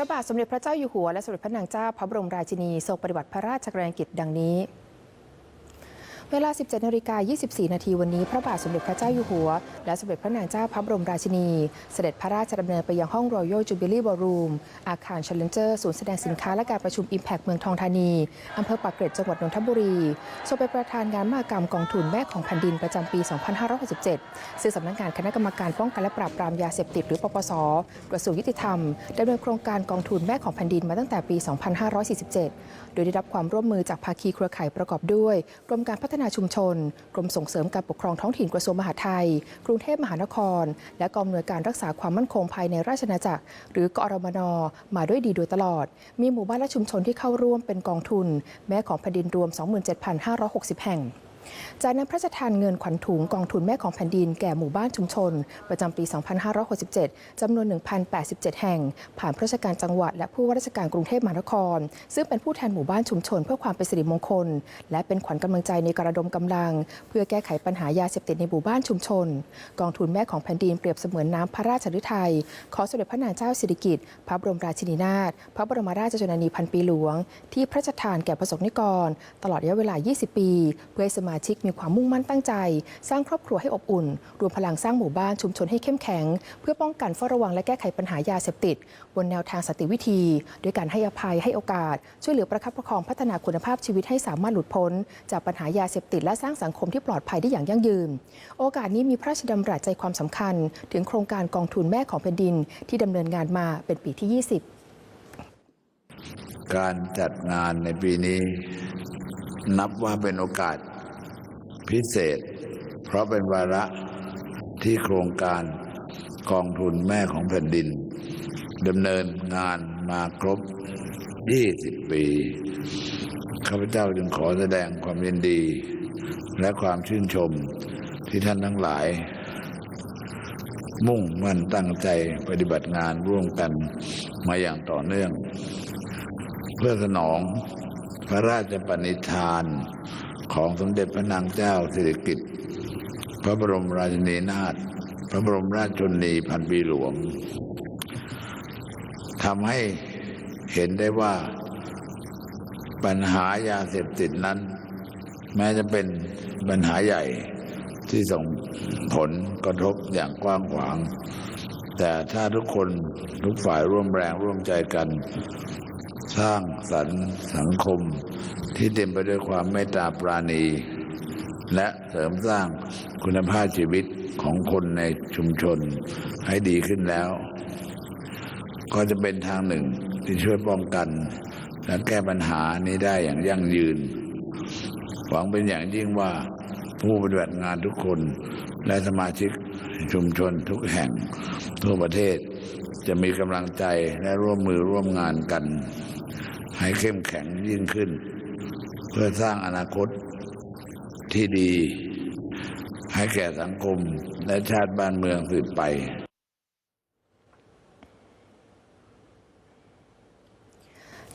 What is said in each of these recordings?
ระบาทสมเด็จพระเจ้าอยู่หัวและสมเด็จพระนางเจ้าพระบรมราชินีทรงปฏิบัติพระราชกรณียกิจดังนี้ เวลา 17นาฬิกา24 นาทีวันนี้ พระบาทสมเด็จพระเจ้าอยู่หัว และสมเด็จพระนางเจ้าพระบรมราชินี เสด็จพระราชดำเนินไปยังห้อง Royal Jubilee Ballroom อาคาร Challenger ศูนย์แสดงสินค้าและการประชุม Impact เมืองทองธานี อำเภอปากเกร็ดจังหวัดนนทบุรีทรงเป็นประธานงานมหกรรมกองทุนแม่ของแผ่นดินประจำปี 2567ซึ่งสำนักงานคณะกรรมการป้องกันและปราบปรามยาเสพติดหรือปปส กระทรวงยุติธรรมดำเนินโครงการกองทุนแม่ของแผ่นดินมาตั้งแต่ปี 2547 โดยได้รับความร่วมมือจากภาคีเครือข่ายประกอบด้วยกรมการพัฒนานาชุมชน กรมส่งเสริมการปกครองท้องถิ่นกระทรวงมหาดไทย กรุงเทพมหานคร และกองอำนวยการรักษาความมั่นคงภายในราชนาจักร หรือกอรมน มาด้วยดีโดยตลอด มีหมู่บ้านและชุมชนที่เข้าร่วมเป็นกองทุน แม้ของแผ่นดินรวม 27,560 แห่ง จากนั้นพระราชทานเงินขวัญถุงกองทุนแม่ของแผ่นดินแก่หมู่บ้านชุมชน ประจำปี 2567 จำนวน 1,087 แห่ง ผ่านพระราชการจังหวัด และผู้ว่าราชการกรุงเทพมหานคร ซึ่งเป็นผู้แทนหมู่บ้านชุมชน เพื่อความเป็นสิริมงคล และเป็นขวัญกำลังใจในการระดมกำลัง เพื่อแก้ไขปัญหายาเสพติดในหมู่บ้านชุมชน กองทุนแม่ของแผ่นดินเปรียบเสมือนน้ำพระราชฤทัยขอสมเด็จพระนางเจ้าสิริกิติ์พระบรมราชินีนาถพระบรมราชชนนีพันปีหลวง ที่พระราชทานแก่ประสบนิกร ตลอดระยะเวลา 20 ปี เพื่อให้สมาชิกมีความมุ่งมั่นตั้งใจ สร้างครอบครัวให้อบอุ่น รวมพลังสร้างหมู่บ้านชุมชนให้เข้มแข็ง เพื่อป้องกันเฝ้าระวังและแก้ไขปัญหายาเสพติด บนแนวทางสติวิธี ด้วยการให้อภัยให้โอกาส ช่วยเหลือประคับประคองพัฒนาคุณภาพชีวิตให้สามารถหลุดพ้น จากปัญหายาเสพติดและสร้างสังคมที่ปลอดภัยได้อย่างยั่งยืน โอกาสนี้มีพระราชดำรัสใจความสำคัญ ถึงโครงการกองทุนแม่ของแผ่นดิน ที่ดำเนินงานมาเป็นปีที่ 20การจัดงานในปีนี้ นับว่าเป็นโอกาส พิเศษ เพราะเป็นวาระที่โครงการกองทุนแม่ของแผ่นดินดำเนินงานมาครบ 20 ปี ข้าพเจ้าจึงขอแสดงความยินดี และความชื่นชมที่ท่านทั้งหลาย มุ่งมั่นตั้งใจปฏิบัติงานร่วมกันมาอย่างต่อเนื่อง เพื่อสนองพระราชปณิธาน ของสมเด็จพระนางเจ้าสิริกิติ์พระบรมราชินีนาถพระบรมราชชนนีพันปีหลวงทำให้เห็นได้ว่าปัญหายาเสพติดนั้น แม้จะเป็นปัญหาใหญ่ที่ส่งผลกระทบอย่างกว้างขวาง แต่ถ้าทุกคนทุกฝ่ายร่วมแรงร่วมใจกัน สร้างสรรค์สังคม ที่เต็มไปด้วยความเมตตาปราณี และเสริมสร้างคุณภาพชีวิตของคนในชุมชนให้ดีขึ้นแล้ว ก็จะเป็นทางหนึ่งที่ช่วยป้องกัน และแก้ปัญหานี้ได้อย่างยั่งยืน หวังเป็นอย่างยิ่งว่าผู้ปฏิบัติงานทุกคนและสมาชิกชุมชนทุกแห่งทั่วประเทศ จะมีกำลังใจและร่วมมือร่วมงานกัน ให้เข้มแข็งยิ่งขึ้น เพื่อสร้างอนาคตที่ดี ให้แก่สังคมและชาติบ้านเมืองสืบไป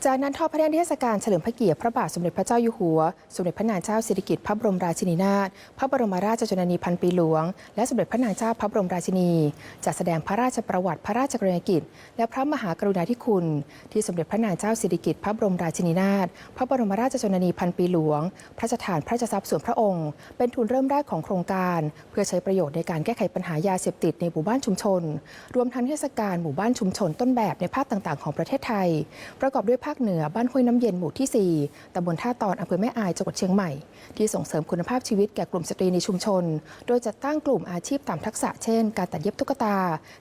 จากนั้นทอดพระเนตรนิทศการเฉลิมพระเกียรติพระบาทสมเด็จพระเจ้าอยู่หัว สมเด็จพระนางเจ้าสิริกิติ์พระบรมราชินีนาถ พระบรมราชชนนีพันปีหลวง และสมเด็จพระนางเจ้าพระบรมราชินี จัดแสดงพระราชประวัติพระราชกรณียกิจ และพระมหากรุณาธิคุณ ที่สมเด็จพระนางเจ้าสิริกิติ์พระบรมราชินีนาถ พระบรมราชชนนีพันปีหลวง พระราชทานพระราชทรัพย์ส่วนพระองค์ เป็นทุนเริ่มแรกของโครงการ เพื่อใช้ประโยชน์ในการแก้ไขปัญหายาเสพติดในหมู่บ้านชุมชน รวมทั้งเทศกาลหมู่บ้านชุมชนต้นแบบในภาคต่าง ๆ ของประเทศไทย ประกอบด้วยภาคเหนือบ้านห้วยน้ำเย็นหมู่ที่ 4ตำบลท่าตอนอำเภอแม่อายจังหวัดเชียงใหม่ ที่ส่งเสริมคุณภาพชีวิตแก่กลุ่มสตรีในชุมชน โดยจัดตั้งกลุ่มอาชีพตามทักษะเช่น การตัดเย็บตุ๊กตา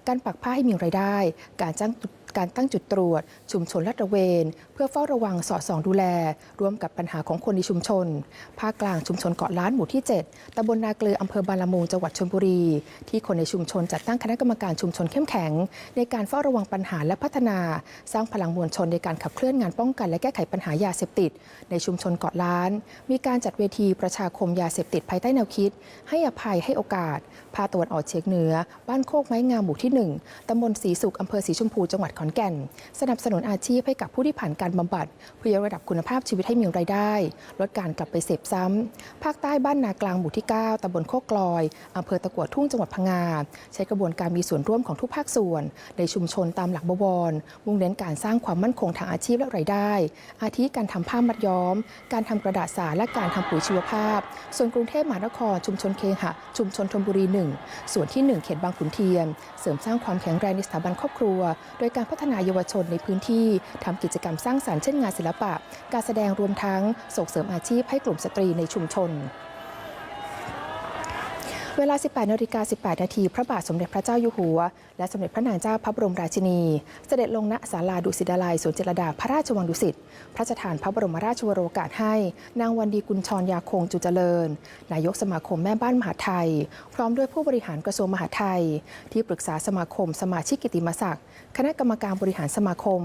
การปักผ้าให้มีรายได้ การจ้าง การตั้งจุดตรวจ ชุมชนลาดตระเวน เพื่อเฝ้าระวังสอดส่องดูแล ร่วมกับปัญหาของคนในชุมชน ภาคกลางชุมชนเกาะล้านหมู่ที่ 7ตำบลนาเกลืออำเภอบางละมุงจังหวัดชลบุรี ที่คนในชุมชนจัดตั้งคณะกรรมการชุมชนเข้มแข็ง ในการเฝ้าระวังปัญหาและพัฒนา สร้างพลังมวลชนในการขับเคลื่อนงานป้องกันและแก้ไขปัญหายาเสพติด ในชุมชนเกาะล้าน มีการจัดเวทีประชาคมยาเสพติดภายใต้แนวคิด ให้อภัยให้โอกาสภาคตะวันออกเฉียงเหนือ บ้านโคกไม้งามหมู่ที่ 1ตำบลศรีสุขอำเภอศรีชมพูจังหวัดขอนอนแก่น สนับสนุนอาชีพให้กับผู้ที่ผ่านการบำบัด เพื่อยกระดับคุณภาพชีวิตให้มีรายได้ ลดการกลับไปเสพซ้ำ ภาคใต้บ้านนากลางหมู่ที่ 9ตำบลโคกลอยอำเภอตะกัวทุ่งจังหวัดพังงา ใช้กระบวนการมีส่วนร่วมของทุกภาคส่วน ในชุมชนตามหลักบวร มุ่งเน้นการสร้างความมั่นคงทางอาชีพและรายได้ อาทิการทำผ้ามัดย้อม การทำกระดาษสารและการทำปุ๋ยชีวภาพ ส่วนกรุงเทพมหานคร ชุมชนเคหะ ชุมชนธนบุรีหนึ่งส่วนที่ 1 เขตบางขุนเทียน เสริมสร้างความแข็งแรงในสถาบันครอบครัว โดยการพัฒนาเยาวชนในพื้นที่ทำกิจกรรมสร้างสรรค์เช่นงานศิลปะ การแสดงรวมทั้งส่งเสริมอาชีพให้กลุ่มสตรีในชุมชน เวลา 18นาฬิกา18 นาที พระบาทสมเด็จพระเจ้าอยู่หัว และสมเด็จพระนางเจ้าพระบรมราชินี เสด็จลงณศาลาดุสิตดาลัยสวนจิรดาพระราชวังดุสิต พระราชทานพระบรมราชวโรกาสให้ นางวันดีกุลชรยาคงจุเจริญ นายกสมาคมแม่บ้านมหาไทย พร้อมด้วยผู้บริหารกระทรวงมหาดไทย ที่ปรึกษาสมาคมสมาชิกกิติมศักดิ์ คณะกรรมการบริหารสมาคม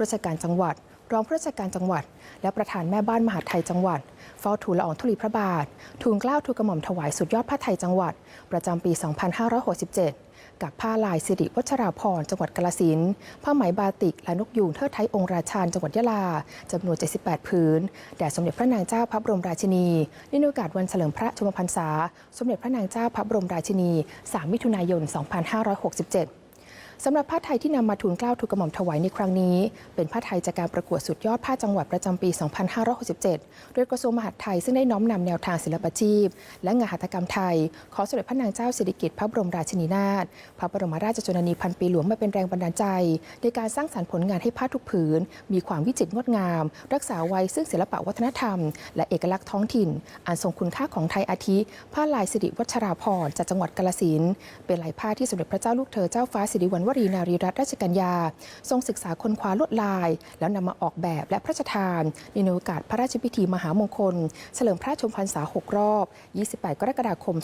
ราชการจังหวัด รองผู้ราชการจังหวัด และประธานแม่บ้านมหาไทยจังหวัดเฝ้าทูลละอองธุลีพระบาท ทูลเกล้าทูลกระหม่อมถวายสุดยอดผ้าไทยจังหวัด ประจำปี 2567 กับผ้าลายสิริวัชราพรจังหวัดกาฬสินผ้าไหมบาติกและนกยูงเทิดไทยองค์ราชาจังหวัดยะลาจำนวน 78 ผืนแด่สมเด็จพระนางเจ้าพระบรมราชินีในโอกาสวันเฉลิมพระชมพรรษา สมเด็จพระนางเจ้าพระบรมราชินี 3 มิถุนายน 2567 สำหรับผ้าไทยที่นำมาทูลเกล้าทูลกระหม่อมถวายในครั้งนี้ เป็นผ้าไทยจากการประกวดสุดยอดผ้าจังหวัดประจำปี 2567 โดยกระทรวงมหาดไทยซึ่งได้น้อมนำแนวทางศิลปาชีพ และงานหัตถกรรมไทย ขอสมเด็จพระนางเจ้าสิริกิติ์พระบรมราชินีนาถพระบรมราชชนนีพันปีหลวงมาเป็นแรงบันดาลใจ ในการสร้างสรรค์ผลงานให้ผ้าทุกผืน มีความวิจิตรงดงาม รักษาไว้ซึ่งศิลปวัฒนธรรม และเอกลักษณ์ท้องถิ่นอันทรงคุณค่าของไทยอาทิ ผ้าลายสิริวัชราพรณ์จากจังหวัดกาฬสินเป็นลายผ้าที่สมเด็จพระเจ้าลูกเธอเจ้าฟ้าสิริวัณวรีนารีรัตนราชกัญญา ทรงศึกษาค้นคว้าลวดลาย แล้วนำมาออกแบบและพระราชทานในโอกาสพระราชพิธีมหามงคล เฉลิมพระชนมพรรษา 6 รอบ 28 กรกฎาคม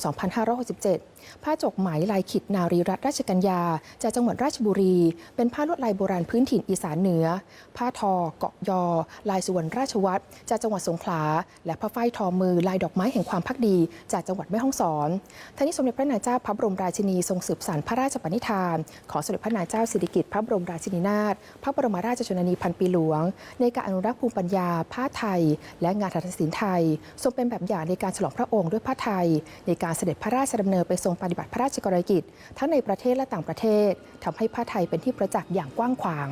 2567 ผ้าจกไหมลายขิดนารีรัตนราชกัญญา จากจังหวัดราชบุรี เป็นผ้าลวดลายโบราณพื้นถิ่นอีสานเหนือ ผ้าทอ เกาะยอ ลายสุวรรณราชวัตรจากจังหวัดสงขลา และผ้าฝ้ายทอมือลายดอกไม้แห่งความพักดี จากจังหวัดแม่ฮ่องสอนทั้งนี้สมเด็จพระนางเจ้าพระบรมราชินีทรงสืบสานพระราชปณิธาน ขอสมเด็จพระนางเจ้าสิริกิติ์พระบรมราชินีนาถพระบรมราชชนนีพันปีหลวง ในการอนุรักษ์ภูมิปัญญา ผ้าไทย และงานหัตถศิลป์ไทย ทรงเป็นแบบอย่างในการฉลองพระองค์ด้วยผ้าไทย ในการเสด็จพระราชดำเนินไปทรงปฏิบัติพระราชกรณียกิจ ทั้งในประเทศและต่างประเทศทำให้ผ้าไทยเป็นที่ประจักษ์อย่างกว้างขวาง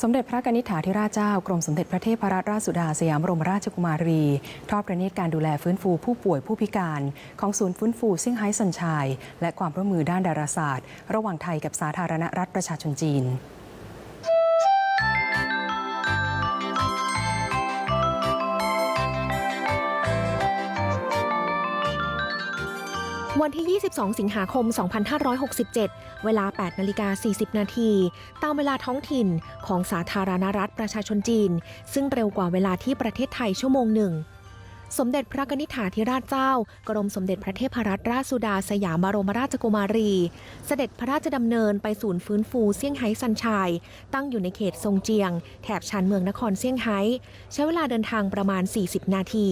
สมเด็จพระนิษฐาธิราชเจ้ากรมสมเด็จพระเทพรัตนราชสุดาสยามบรมราชกุมารี ทอดพระเนตรการดูแลฟื้นฟูผู้ป่วยผู้พิการ ของศูนย์ฟื้นฟูซิ่งไฮ้สัญชัยและความร่วมมือด้านดาราศาสตร์ ระหว่างไทยกับสาธารณรัฐประชาชนจีน วันที่ 22 สิงหาคม 2567 เวลา 8 นาฬิกา 40 นาที ตามเวลาท้องถิ่นของสาธารณรัฐประชาชนจีน ซึ่งเร็วกว่าเวลาที่ประเทศไทยชั่วโมงหนึ่ง สมเด็จพระนิษฐาธิราชเจ้า กรมสมเด็จพระเทพรัตนราชสุดาสยามบรมราชกุมารี เสด็จพระราชดำเนินไปศูนย์ฟื้นฟูเซี่ยงไฮ้ซันชัยตั้งอยู่ในเขตซงเจียง แถบชานเมืองนครเซี่ยงไฮ้ ใช้เวลาเดินทางประมาณ 40 นาที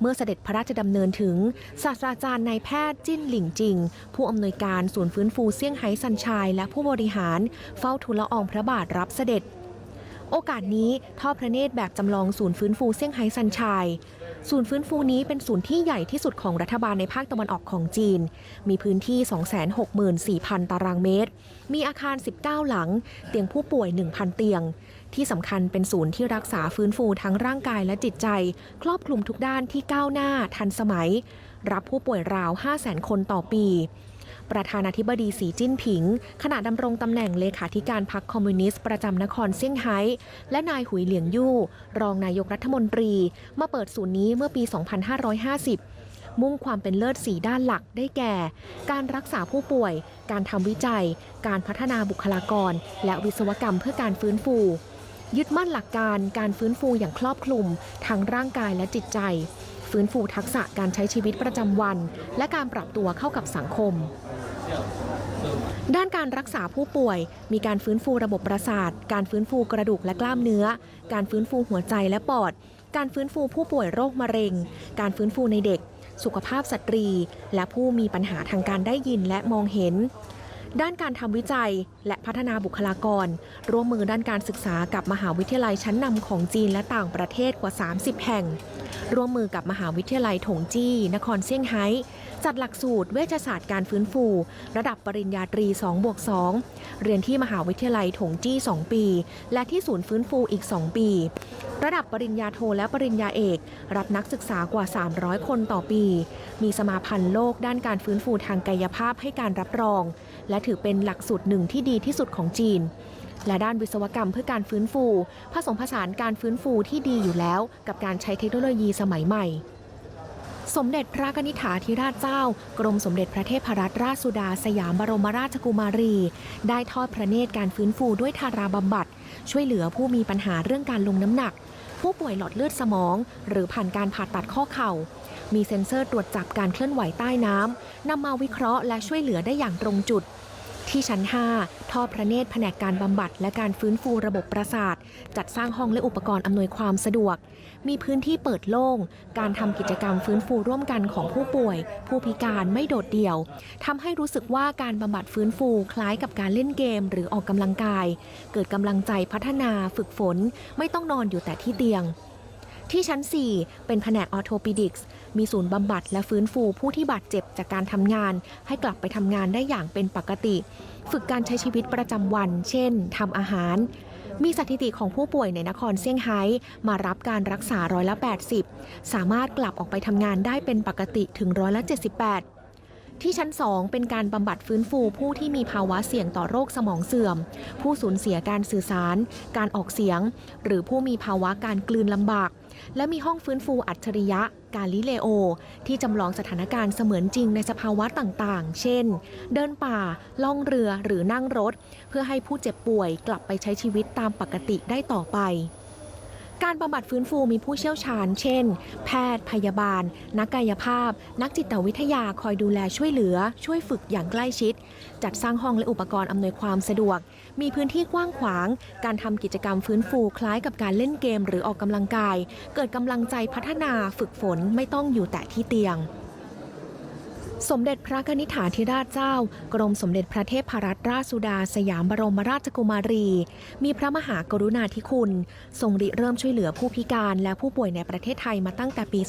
เมื่อเสด็จพระราชดำเนินถึง ศาสตราจารย์นายแพทย์จิ้นหลิงจิง ผู้อำนวยการศูนย์ฟื้นฟูเซี่ยงไฮ้ซันชัยและผู้บริหารเฝ้าทูลละอองพระบาทรับเสด็จ โอกาสนี้ทอดพระเนตรแบบจำลองศูนย์ฟื้นฟูเซี่ยงไฮ้ซันชัยศูนย์ฟื้นฟูนี้เป็นศูนย์ที่ใหญ่ที่สุดของรัฐบาลในภาคตะวันออกของจีน มีพื้นที่ 264,000 ตารางเมตร มีอาคาร 19 หลัง เตียงผู้ป่วย 1,000 เตียง ที่สำคัญเป็นศูนย์ที่รักษาฟื้นฟูทั้งร่างกายและจิตใจ ครอบคลุมทุกด้านที่ก้าวหน้าทันสมัย รับผู้ป่วยราว 500,000 คนต่อปี ประธานาธิบดีสีจิ้นผิง ขณะดำรงตำแหน่งเลขาธิการพรรคคอมมิวนิสต์ประจำนครเซี่ยงไฮ้และนายหุยเหลียงยู่ รองนายกรัฐมนตรี มาเปิดศูนย์นี้เมื่อปี 2550มุ่งความเป็นเลิศสีด้านหลักได้แก่ การรักษาผู้ป่วย การทำวิจัย การพัฒนาบุคลากร และวิศวกรรมเพื่อการฟื้นฟู ยึดมั่นหลักการการฟื้นฟูอย่างครอบคลุมทั้งร่างกายและจิตใจ ฟื้นฟูทักษะการใช้ชีวิตประจำวัน และการปรับตัวเข้ากับสังคม ด้านการรักษาผู้ป่วย มีการฟื้นฟูระบบประสาท การฟื้นฟูกระดูกและกล้ามเนื้อ การฟื้นฟูหัวใจและปอด การฟื้นฟูผู้ป่วยโรคมะเร็ง การฟื้นฟูในเด็ก สุขภาพสตรี และผู้มีปัญหาทางการได้ยินและมองเห็นด้านการทำวิจัย และพัฒนาบุคลากร ร่วมมือด้านการศึกษากับมหาวิทยาลัยชั้นนำของจีนและต่างประเทศกว่า 30 แห่ง ร่วมมือกับมหาวิทยาลัยถงจี้ นครเซี่ยงไฮ้จัดหลักสูตรเวชศาสตร์การฟื้นฟู ระดับปริญญาตรี2บวก2เรียนที่มหาวิทยาลัยถงจี้ 2 ปี และที่ศูนย์ฟื้นฟูอีก 2 ปี ระดับปริญญาโทและปริญญาเอก รับนักศึกษากว่า 300 คนต่อปี มีสมาพันธ์โลกด้านการฟื้นฟูทางกายภาพให้การรับรอง และถือเป็นหลักสูตรหนึ่งที่ดีที่สุดของจีน และด้านวิศวกรรมเพื่อการฟื้นฟู ผสมผสานการฟื้นฟูที่ดีอยู่แล้ว กับการใช้เทคโนโลยีสมัยใหม่สมเด็จพระนิธิาธิราชเจ้า กรมสมเด็จพระเทพรัตนราชสุดาสยามบรมราชกุมารี ได้ทอดพระเนตรการฟื้นฟูด้วยทาราบำบัด ช่วยเหลือผู้มีปัญหาเรื่องการลงน้ำหนัก ผู้ป่วยหลอดเลือดสมอง หรือผ่านการผ่าตัดข้อเข่า มีเซ็นเซอร์ตรวจจับการเคลื่อนไหวใต้น้ำนำมาวิเคราะห์และช่วยเหลือได้อย่างตรงจุด ที่ชั้น 5 ทอดพระเนตรแผนกการบำบัดและการฟื้นฟูระบบประสาท จัดสร้างห้องและอุปกรณ์อำนวยความสะดวก มีพื้นที่เปิดโล่ง การทำกิจกรรมฟื้นฟูร่วมกันของผู้ป่วย ผู้พิการไม่โดดเดี่ยวทำให้รู้สึกว่าการบำบัดฟื้นฟูคล้ายกับการเล่นเกม หรือออกกำลังกาย เกิดกำลังใจพัฒนาฝึกฝน ไม่ต้องนอนอยู่แต่ที่เตียงที่ชั้น 4 เป็นแผนกออโทปิดิกส์ มีศูนย์บำบัดและฟื้นฟูผู้ที่บาดเจ็บจากการทำงาน ให้กลับไปทำงานได้อย่างเป็นปกติ ฝึกการใช้ชีวิตประจำวัน เช่นทำอาหาร มีสถิติของผู้ป่วยในนครเซี่ยงไฮ้มารับการรักษาร้อยละ 80 สามารถกลับออกไปทำงานได้เป็นปกติถึงร้อยละ 78ที่ชั้น 2 เป็นการบำบัดฟื้นฟูผู้ที่มีภาวะเสี่ยงต่อโรคสมองเสื่อม ผู้สูญเสียการสื่อสาร การออกเสียง หรือผู้มีภาวะการกลืนลำบาก และมีห้องฟื้นฟูอัจฉริยะ กาลิเลโอ ที่จำลองสถานการณ์เสมือนจริงในสภาวะต่างๆ เช่น เดินป่า ล่องเรือหรือนั่งรถ เพื่อให้ผู้เจ็บป่วยกลับไปใช้ชีวิตตามปกติได้ต่อไป การบำบัดฟื้นฟูมีผู้เชี่ยวชาญ เช่น แพทย์ พยาบาล นักกายภาพ นักจิตวิทยาคอยดูแลช่วยเหลือ ช่วยฝึกอย่างใกล้ชิด จัดสร้างห้องและอุปกรณ์อำนวยความสะดวก มีพื้นที่กว้างขวาง การทำกิจกรรมฟื้นฟูคล้ายกับการเล่นเกมหรือออกกำลังกาย เกิดกำลังใจพัฒนาฝึกฝนไม่ต้องอยู่แต่ที่เตียง สมเด็จพระนิธิาธิราชเจ้า กรมสมเด็จพระเทพรัตนราชสุดา สยามบรมราชกุมารี มีพระมหากรุณาธิคุณ ทรงริเริ่มช่วยเหลือผู้พิการและผู้ป่วยในประเทศไทยมาตั้งแต่ปี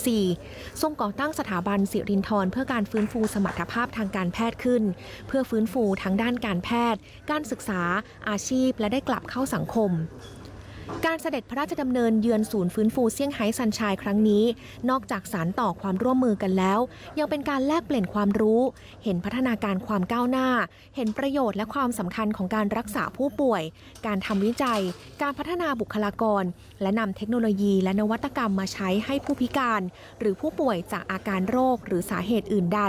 2534 ทรงก่อตั้งสถาบันสิรินธรเพื่อการฟื้นฟูสมรรถภาพทางการแพทย์ขึ้น เพื่อฟื้นฟูทั้งด้านการแพทย์ การศึกษา อาชีพและได้กลับเข้าสังคม การเสด็จพระราชดำเนินเยือนศูนย์ฟื้นฟูเซี่ยงไฮ้ซันชายครั้งนี้ นอกจากสารต่อความร่วมมือกันแล้ว ยังเป็นการแลกเปลี่ยนความรู้ เห็นพัฒนาการความก้าวหน้า เห็นประโยชน์และความสำคัญของการรักษาผู้ป่วย การทำวิจัย การพัฒนาบุคลากร และนำเทคโนโลยีและนวัตกรรมมาใช้ให้ผู้พิการ หรือผู้ป่วยจากอาการโรคหรือสาเหตุอื่นใด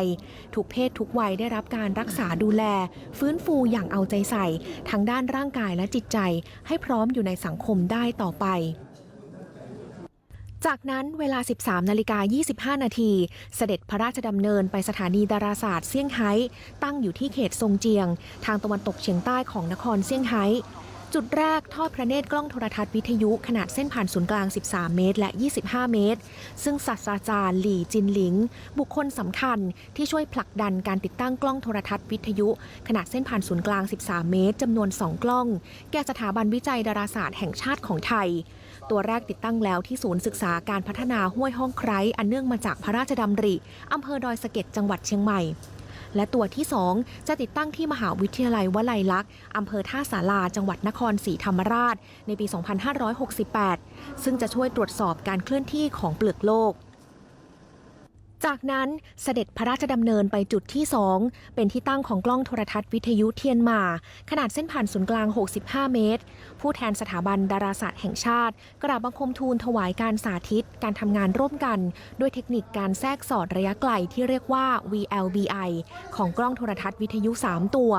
ทุกเพศทุกวัยได้รับการรักษาดูแล ฟื้นฟูอย่างเอาใจใส่ทั้งด้านร่างกายและจิตใจ ให้พร้อมอยู่ในสังคมได้ต่อไปจากนั้นเวลา 13 นาฬิกา 25 นาที เสด็จพระราชดำเนินไปสถานีดาราศาสตร์เซี่ยงไฮ้ตั้งอยู่ที่เขตซงเจียง ทางตะวันตกเฉียงใต้ของนครเซี่ยงไฮ้ จุดแรกทอดพระเนตรกล้องโทรทัศน์วิทยุขนาดเส้นผ่านศูนย์กลาง 13 เมตร และ 25 เมตร ซึ่งศาสตราจารย์หลี่จินหลิง บุคคลสำคัญที่ช่วยผลักดันการติดตั้งกล้องโทรทัศน์วิทยุ ขนาดเส้นผ่านศูนย์กลาง 13 เมตรจำนวน 2 กล้อง แก่สถาบันวิจัยดาราศาสตร์แห่งชาติของไทย ตัวแรกติดตั้งแล้วที่ศูนย์ศึกษาการพัฒนาห้วยห้องไคร้อันเนื่องมาจากพระราชดำริอำเภอดอยสะเก็ดจังหวัดเชียงใหม่ และตัวที่ 2 จะติดตั้งที่มหาวิทยาลัยวลัยลักษณ์อำเภอท่าสาราจังหวัดนครศรีธรรมราช ในปี 2568 ซึ่งจะช่วยตรวจสอบการเคลื่อนที่ของเปลือกโลก จากนั้นเสด็จพระราชดำเนินไปจุดที่ 2 เป็นที่ตั้งของกล้องโทรทัศน์วิทยุเทียนมา ขนาดเส้นผ่านศูนย์กลาง 65 เมตร ผู้แทนสถาบันดาราศาสตร์แห่งชาติ กราบบังคมทูลถวายการสาธิต การทำงานร่วมกัน ด้วยเทคนิคการแทรกสอดระยะไกลที่เรียกว่า VLBI ของกล้องโทรทัศน์วิทยุ 3 ตัว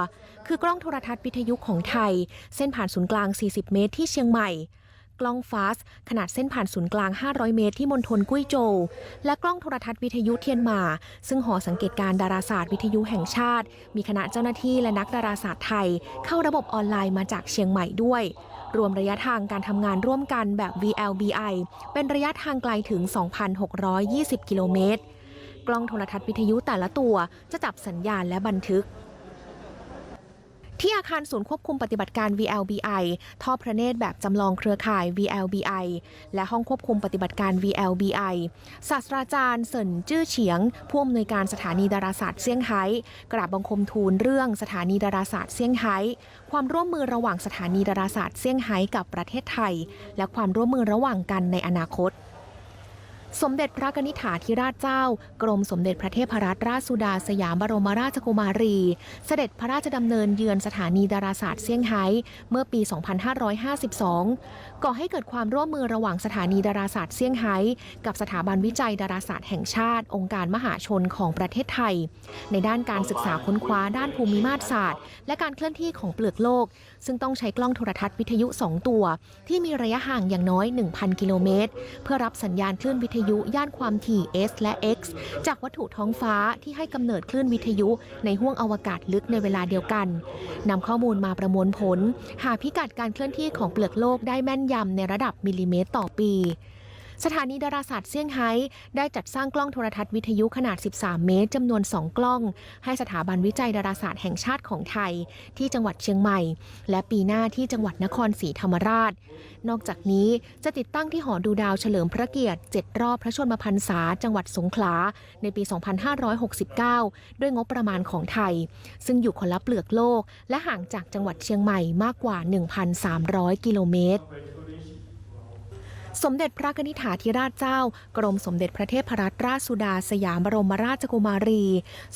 คือกล้องโทรทัศน์วิทยุของไทย เส้นผ่านศูนย์กลาง 40 เมตรที่เชียงใหม่ กล้องฟาส ขนาดเส้นผ่านศูนย์กลาง 500 เมตรที่มณฑลกุ้ยโจว และกล้องโทรทัศน์วิทยุเทียนมา ซึ่งหอสังเกตการณ์ดาราศาสตร์วิทยุแห่งชาติ มีคณะเจ้าหน้าที่และนักดาราศาสตร์ไทย เข้าระบบออนไลน์มาจากเชียงใหม่ด้วย รวมระยะทางการทำงานร่วมกันแบบ VLBI เป็นระยะทางไกลถึง 2,620 กิโลเมตร กล้องโทรทัศน์วิทยุแต่ละตัวจะจับสัญญาณและบันทึก ที่อาคารศูนย์ควบคุมปฏิบัติการ VLBI ท่อพระเนตรแบบจำลองเครือข่าย VLBI และห้องควบคุมปฏิบัติการ VLBI ศาสตราจารย์เซินจื้อเฉียง ผู้อำนวยการสถานีดาราศาสตร์เซี่ยงไฮ้กราบบังคมทูลเรื่องสถานีดาราศาสตร์เซี่ยงไฮ้ความร่วมมือระหว่างสถานีดาราศาสตร์เซี่ยงไฮ้กับประเทศไทย และความร่วมมือระหว่างกันในอนาคต สมเด็จพระกนิษฐาธิราชเจ้า กรมสมเด็จพระเทพรัตนราชสุดาสยามบรมราชกุมารี เสด็จพระราชดำเนินเยือนสถานีดาราศาสตร์เซี่ยงไฮ้เมื่อปี 2552 ก่อให้เกิดความร่วมมือระหว่างสถานีดาราศาสตร์เซี่ยงไฮ้กับสถาบันวิจัยดาราศาสตร์แห่งชาติ องค์การมหาชนของประเทศไทย ในด้านการศึกษาค้นคว้าด้านภูมิมาตรศาสตร์ และการเคลื่อนที่ของเปลือกโลก ซึ่งต้องใช้กล้องโทรทัศน์วิทยุ 2 ตัว ที่มีระยะห่างอย่างน้อย 1,000 กิโลเมตร เพื่อรับสัญญาณคลื่นวิทยุย่านความถี่ S และ X จากวัตถุท้องฟ้าที่ให้กำเนิดคลื่นวิทยุ ในห้วงอวกาศลึกในเวลาเดียวกันนำข้อมูลมาประมวลผล หาพิกัดการเคลื่อนที่ของเปลือกโลกได้แม่นยำในระดับมิลลิเมตรต่อปี สถานีดาราศาสตร์เซี่ยงไฮ้ได้จัดสร้างกล้องโทรทัศน์วิทยุขนาด 13 เมตรจำนวน 2 กล้อง ให้สถาบันวิจัยดาราศาสตร์แห่งชาติของไทย ที่จังหวัดเชียงใหม่ และปีหน้าที่จังหวัดนครศรีธรรมราช นอกจากนี้จะติดตั้งที่หอดูดาวเฉลิมพระเกียรติ 7 รอบพระชนมพรรษาจังหวัดสงขลาในปี 2569 ด้วยงบประมาณของไทย ซึ่งอยู่คนละเปลือกโลก และห่างจากจังหวัดเชียงใหม่มากกว่า 1,300 กิโลเมตร สมเด็จพระนิษฐาธิราชเจ้า กรมสมเด็จพระเทพรัตนราชสุดาสยามบรมราชกุมารี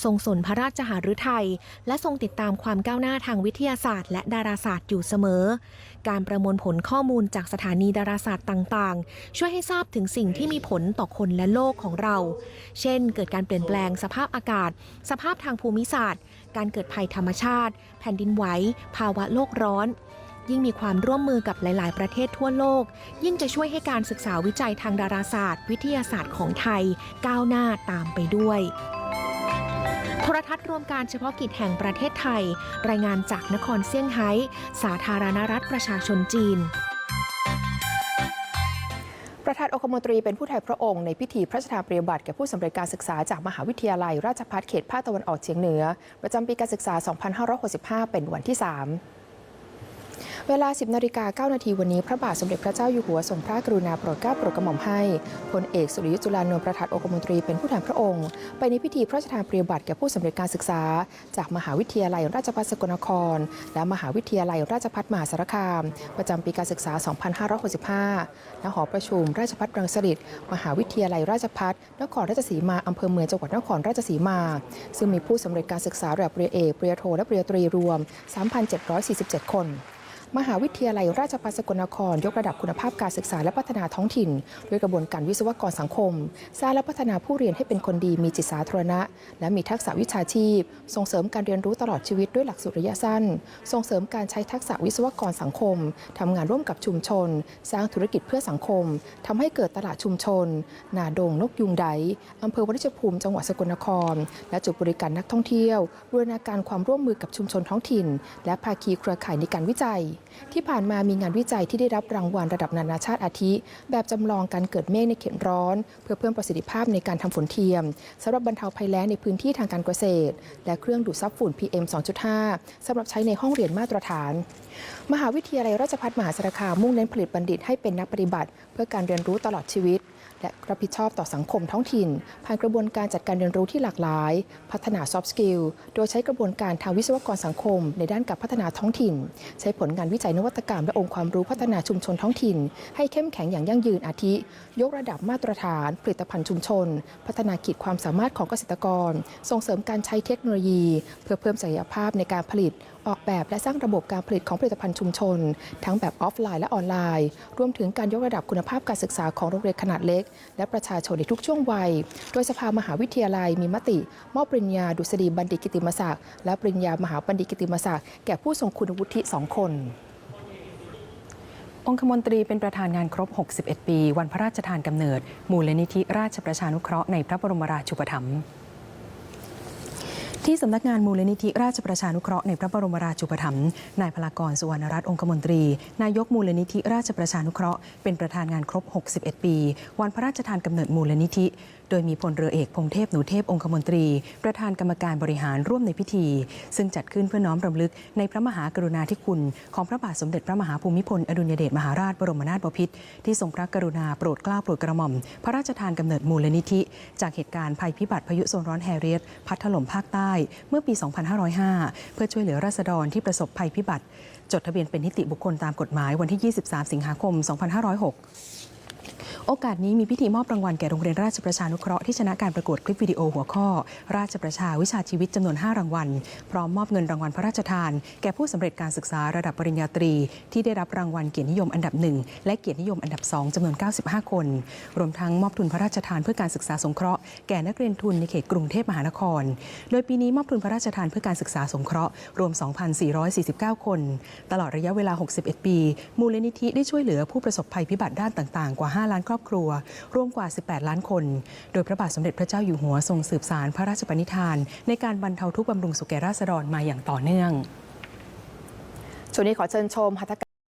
ทรงสนพระราชหฤทัย และทรงติดตามความก้าวหน้าทางวิทยาศาสตร์ และดาราศาสตร์อยู่เสมอ การประมวลผลข้อมูลจากสถานีดาราศาสตร์ต่างๆ ช่วยให้ทราบถึงสิ่งที่มีผลต่อคนและโลกของเรา เช่น เกิดการเปลี่ยนแปลงสภาพอากาศ สภาพทางภูมิศาสตร์ การเกิดภัยธรรมชาติ แผ่นดินไหว ภาวะโลกร้อน ยิ่งมีความร่วมมือกับหลาย ๆ ประเทศทั่วโลก ยิ่งจะช่วยให้การศึกษาวิจัยทางดาราศาสตร์ วิทยาศาสตร์ของไทย ก้าวหน้าตามไปด้วยโทรทัศน์รวมการเฉพาะกิจแห่งประเทศไทย รายงานจากนครเซี่ยงไฮ้ สาธารณรัฐประชาชนจีน ประธานองคมนตรีเป็นผู้แทนพระองค์ในพิธีพระราชทานปริญญาบัตรแก่ผู้สำเร็จการศึกษาจากมหาวิทยาลัย ราชภัฏเขตภาคตะวันออกเฉียงเหนือ ประจำปีการศึกษา 2565 เป็นวันที่ 3 เวลา 10นาฬิกา9นาทีวันนี้พระบาทสมเด็จพระเจ้าอยู่หัวทรงพระกรุณาโปรดเกล้าโปรดกระหม่อมให้พลเอกสุริยุจุลานนท์ประธานองคมนตรีเป็นผู้แทนพระองค์ ไปในพิธีพระราชทานปริญญาบัตรแก่ผู้สำเร็จการศึกษา จากมหาวิทยาลัยราชภัฏสกลนคร และมหาวิทยาลัยราชภัฏมหาสารคาม ประจำปีการศึกษา 2565ณหอประชุม ราชภัฏรังสฤษฎ์มหาวิทยาลัยราชภัฏนครราชสีมาอำเภอเมืองจังหวัดนครราชสีมา ซึ่งมีผู้สำเร็จการศึกษาระดับปริญญาเอกปริญญาโทและปริญญาตรีรวม 3,747 คน มหาวิทยาลัยราชภัฏสกลนคร ยกระดับคุณภาพการศึกษาและพัฒนาท้องถิ่น ด้วยกระบวนการวิศวกรสังคม สร้างและพัฒนาผู้เรียนให้เป็นคนดีมีจิตสาธารณะ และมีทักษะวิชาชีพ ส่งเสริมการเรียนรู้ตลอดชีวิตด้วยหลักสูตรระยะสั้น ส่งเสริมการใช้ทักษะวิศวกรสังคมทำงานร่วมกับชุมชน สร้างธุรกิจเพื่อสังคมทำให้เกิดตลาดชุมชน นาดงนกยุงไดอำเภอวริชภูมิจังหวัดสกลนคร และจุดบริการนักท่องเที่ยวบูรณาการความร่วมมือกับชุมชนท้องถิ่น และภาคีเครือข่ายในการวิจัยที่ผ่านมามีงานวิจัยที่ได้รับรางวัลระดับนานาชาติอาทิ แบบจำลองการเกิดเมฆในเขตร้อน เพื่อเพิ่มประสิทธิภาพในการทำฝนเทียมสำหรับบรรเทาภัยแล้งในพื้นที่ทางการเกษตร และเครื่องดูดซับฝุ่น PM 2.5 สำหรับใช้ในห้องเรียนมาตรฐาน มหาวิทยาลัยราชภัฏมหาสารคามมุ่งเน้นผลิตบัณฑิตให้เป็นนักปฏิบัติ เพื่อการเรียนรู้ตลอดชีวิต และรับผิดชอบต่อสังคมท้องถิ่น ผ่านกระบวนการจัดการเรียนรู้ที่หลากหลาย พัฒนา soft skill โดยใช้กระบวนการทางวิศวกรสังคม ในด้านการพัฒนาท้องถิ่น ใช้ผลงานวิจัยนวัตกรรมและองค์ความรู้พัฒนาชุมชนท้องถิ่น ให้เข้มแข็งอย่างยั่งยืนอาทิ ยกระดับมาตรฐาน ผลิตภัณฑ์ชุมชน พัฒนาขีดความสามารถของเกษตรกร ส่งเสริมการใช้เทคโนโลยี เพื่อเพิ่มศักยภาพในการผลิต ออกแบบและสร้างระบบการผลิตของผลิตภัณฑ์ชุมชน ทั้งแบบออฟไลน์และออนไลน์ รวมถึงการยกระดับคุณภาพการศึกษาของโรงเรียนขนาดเล็ก และประชาชนในทุกช่วงวัย โดยสภามหาวิทยาลัยมีมติ มอบปริญญาดุษฎีบัณฑิตกิติมศักดิ์และปริญญามหาบัณฑิตกิติมศักดิ์แก่ผู้ทรงคุณวุฒิสองคนองคมนตรีเป็นประธานงานครบ 61 ปี วันพระราชทานกำเนิด มูลนิธิราชประชานุเคราะห์ในพระบรมราชูปถัมภ์ ที่สำนักงานมูลนิธิราชประชานุเคราะห์ในพระบรมราชูปถัมภ์นายพลากรสุวรรณรัตน์องคมนตรี นายกมูลนิธิราชประชานุเคราะห์เป็นประธานงานครบ 61 ปี วันพระราชทานกำเนิดมูลนิธิโดยมีพลเรือเอกพงเทพหนูเทพองคมนตรี ประธานกรรมการบริหารร่วมในพิธี ซึ่งจัดขึ้นเพื่อน้อมรำลึกในพระมหากรุณาธิคุณ ของพระบาทสมเด็จพระมหาภูมิพลอดุลยเดชมหาราชบรมนาถบพิตรที่ทรงพระกรุณาโปรดเกล้าโปรดกระหม่อม พระราชทานกำเนิดมูลนิธิ จากเหตุการณ์ภัยพิบัติพายุโซนร้อนแฮร์เรียตพัดถล่มภาคใต้เมื่อปี 2505 เพื่อช่วยเหลือราษฎรที่ประสบภัยพิบัติ จดทะเบียนเป็นนิติบุคคลตามกฎหมายวันที่ 23 สิงหาคม 2506 โอกาสนี้มีพิธีมอบรางวัลแก่โรงเรียนราชประชานุเคราะห์ที่ชนะการประกวดคลิปวิดีโอหัวข้อ ราชประชาวิชาชีวิตจำนวน 5 รางวัล พร้อมมอบเงินรางวัลพระราชทาน แก่ผู้สำเร็จการศึกษาระดับปริญญาตรี ที่ได้รับรางวัลเกียรตินิยมอันดับหนึ่งและเกียรตินิยมอันดับ 2จำนวน 95 คน รวมทั้งมอบทุนพระราชทานเพื่อการศึกษาสงเคราะห์แก่นักเรียนทุนในเขตกรุงเทพมหานคร โดยปีนี้มอบทุนพระราชทานเพื่อการศึกษาสงเคราะห์รวม 2,449 คน ตลอดระยะเวลา 61 ปี มูลนิธิได้ช่วยเหลือผู้ประสบภัยพิบัติด้านต่างๆ กว่า5 ล้านครอบครัวรวมกว่า 18 ล้านคน โดยพระบาทสมเด็จพระเจ้าอยู่หัวทรงสืบสารพระราชปณิธาน ในการบรรเทาทุกข์บำรุงสุขแก่ราษฎรมาอย่างต่อเนื่องช่วงนี้ขอเชิญชมหัตถ